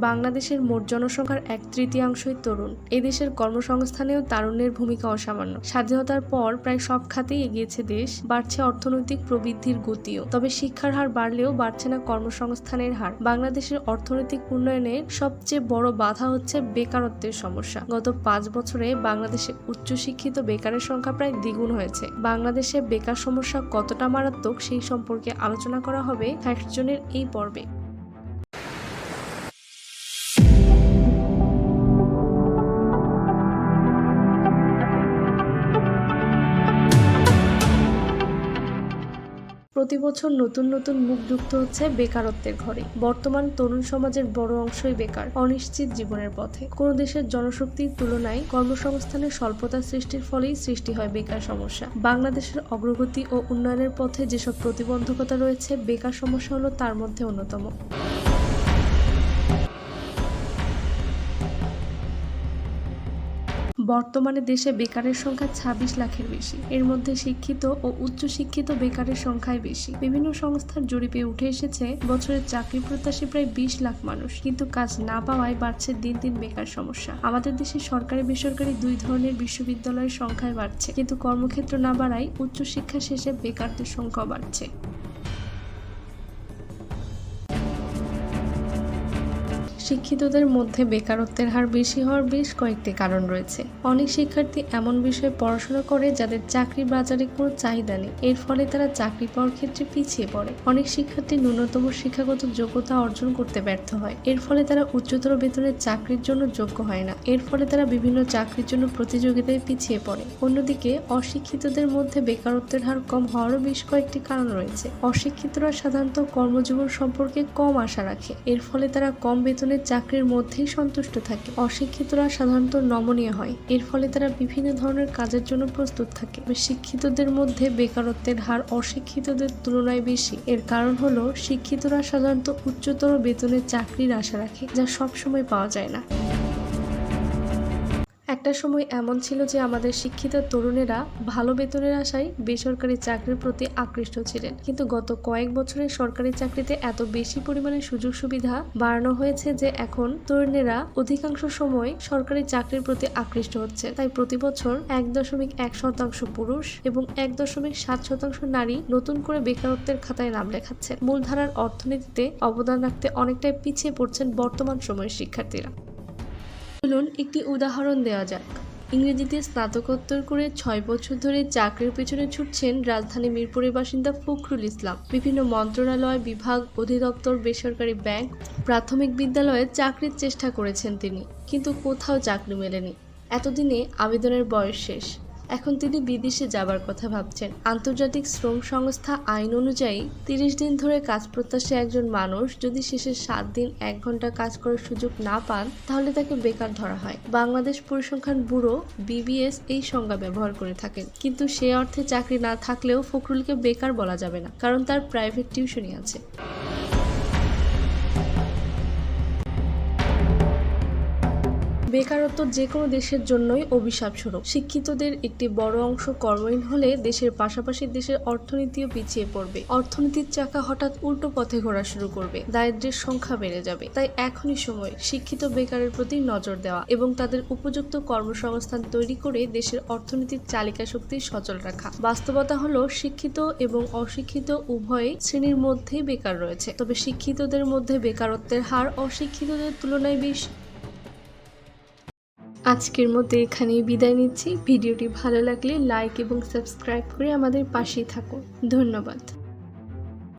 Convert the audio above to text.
বাংলাদেশের মোট জনসংখ্যার এক তৃতীয়াংশই তরুণ। এদেশের কর্মসংস্থানেও তারুণ্যের ভূমিকা অসামান্য। স্বাধীনতার পর প্রায় সব খাতেই এগিয়েছে দেশ, বাড়ছে অর্থনৈতিক প্রবৃদ্ধির গতিও। তবে শিক্ষার হার বাড়লেও বাড়ছে না কর্মসংস্থানের হার। বাংলাদেশের অর্থনৈতিক উন্নয়নের সবচেয়ে বড় বাধা হচ্ছে বেকারত্বের সমস্যা। গত পাঁচ বছরে বাংলাদেশে উচ্চশিক্ষিত বেকারের সংখ্যা প্রায় দ্বিগুণ হয়েছে। বাংলাদেশে বেকার সমস্যা কতটা মারাত্মক সেই সম্পর্কে আলোচনা করা হবে ফ্যাক্ট জোনের এই পর্বে। প্রতি বছর নতুন নতুন মুখ যুক্ত হচ্ছে বেকারত্বের ঘরে। বর্তমান তরুণ সমাজের বড় অংশই বেকার, অনিশ্চিত জীবনের পথে। কোনো দেশের জনশক্তির তুলনায় কর্মসংস্থানের স্বল্পতা সৃষ্টির ফলেই সৃষ্টি হয় বেকার সমস্যা। বাংলাদেশের অগ্রগতি ও উন্নয়নের পথে যেসব প্রতিবন্ধকতা রয়েছে, বেকার সমস্যা হলো তার মধ্যে অন্যতম। বর্তমানে দেশে বেকারের সংখ্যা ছাব্বিশ লাখের বেশি। এর মধ্যে শিক্ষিত ও উচ্চশিক্ষিত বেকারের সংখ্যাই বেশি। বিভিন্ন সংস্থার জরিপে উঠে এসেছে বছরের চাকরি প্রত্যাশী প্রায় বিশ লাখ মানুষ, কিন্তু কাজ না পাওয়ায় বাড়ছে দিন দিন বেকার সমস্যা। আমাদের দেশে সরকারি বেসরকারি দুই ধরনের বিশ্ববিদ্যালয়ের সংখ্যায় বাড়ছে, কিন্তু কর্মক্ষেত্র না বাড়ায় উচ্চশিক্ষা শেষে বেকারদের সংখ্যা বাড়ছে। শিক্ষিতদের মধ্যে বেকারত্বের হার বেশি হওয়ার বেশ কয়েকটি কারণ রয়েছে। অনেক শিক্ষার্থী এমন বিষয়ে পড়াশোনা করে যাদের চাকরি বাজারে কোনো চাহিদা নেই। এর ফলে তারা চাকরি পাওয়ার ক্ষেত্রে পিছিয়ে পড়ে। অনেক শিক্ষার্থী ন্যূনতম শিক্ষাগত যোগ্যতা অর্জন করতে ব্যর্থ হয়। এর ফলে তারা উচ্চতর বেতনের চাকরির জন্য যোগ্য হয় না। এর ফলে তারা বিভিন্ন চাকরির জন্য প্রতিযোগিতায় পিছিয়ে পড়ে। অন্যদিকে, অশিক্ষিতদের মধ্যে বেকারত্বের হার কম হওয়ারও বেশ কয়েকটি কারণ রয়েছে। অশিক্ষিতরা সাধারণত কর্মজীবন সম্পর্কে কম আশা রাখে। এর ফলে তারা কম বেতনের চাকরির মধ্যেই সন্তুষ্ট থাকে। অশিক্ষিতরা সাধারণত নমনীয় হয়। এর ফলে তারা বিভিন্ন ধরনের কাজের জন্য প্রস্তুত থাকে। শিক্ষিতদের মধ্যে বেকারত্বের হার অশিক্ষিতদের তুলনায় বেশি। এর কারণ হলো, শিক্ষিতরা সাধারণত উচ্চতর বেতনের চাকরির আশা রাখে, যা সবসময় পাওয়া যায় না। একটা সময় এমন ছিল যে আমাদের শিক্ষিত তরুণেরা ভালো বেতনের আশায় বেসরকারি চাকরির প্রতি আকৃষ্ট ছিলেন। কিন্তু গত কয়েক বছরে সরকারি চাকরিতে এত বেশি পরিমাণে সুযোগ সুবিধা বাড়ানো হয়েছে যে এখন তরুণেরা অধিকাংশ সময় সরকারি চাকরির প্রতি আকৃষ্ট হচ্ছে। তাই প্রতি বছর এক দশমিক এক শতাংশ পুরুষ এবং এক দশমিক সাত শতাংশ নারী নতুন করে বেকারত্বের খাতায় নাম লেখাচ্ছে মূলধারার অর্থনীতিতে অবদান রাখতে অনেকটাই পিছিয়ে পড়ছেন বর্তমান সময়ের শিক্ষার্থীরা। চলুন একটি উদাহরণ দেওয়া যাক। ইংরেজিতে স্নাতকোত্তর করে ছয় বছর ধরে চাকরির পেছনে ছুটছেন রাজধানী মিরপুরের বাসিন্দা ফখরুল ইসলাম। বিভিন্ন মন্ত্রণালয় বিভাগ, অধিদপ্তর, বেসরকারি ব্যাংক, প্রাথমিক বিদ্যালয়ে চাকরির চেষ্টা করেছেন তিনি। কিন্তু কোথাও চাকরি মেলেনি। এতদিনে আবেদনের বয়স শেষ। এখন তিনি বিদেশে যাবার কথা ভাবছেন। আন্তর্জাতিক শ্রম সংস্থা আইন অনুযায়ী তিরিশ দিন ধরে কাজ প্রত্যাশী একজন মানুষ যদি শেষে সাত দিন এক ঘণ্টা কাজ করার সুযোগ না পান, তাহলে তাকে বেকার ধরা হয়। বাংলাদেশ পরিসংখ্যান ব্যুরো বিবিএস এই সংজ্ঞা ব্যবহার করে থাকেন। কিন্তু সে অর্থে চাকরি না থাকলেও ফখরুলকে বেকার বলা যাবে না, কারণ তার প্রাইভেট টিউশনই আছে। বেকারত্ব যে কোনো দেশের জন্যই অভিশাপ স্বরূপ। শিক্ষিতদের একটি বড় অংশ কর্মহীন হলে দেশের পাশাপাশি দেশের অর্থনীতিও পিছিয়ে পড়বে। অর্থনীতির চাকা হঠাৎ উল্টো পথে ঘোরা শুরু করবে। দারিদ্র্যের সংখ্যা বেড়ে যাবে। তাই এখনই সময় শিক্ষিত বেকারের প্রতি নজর দেওয়া এবং তাদের উপযুক্ত কর্মসংস্থান তৈরি করে দেশের অর্থনীতির চালিকা শক্তি সচল রাখা। বাস্তবতা হলো, শিক্ষিত এবং অশিক্ষিত উভয় শ্রেণির মধ্যেই বেকার রয়েছে। তবে শিক্ষিতদের মধ্যে বেকারত্বের হার অশিক্ষিতদের তুলনায় বেশি। আজকের মতো এখানেই বিদায় নিচ্ছি। ভিডিওটি ভালো লাগলে লাইক এবং সাবস্ক্রাইব করে আমাদের পাশেই থাকুন। ধন্যবাদ।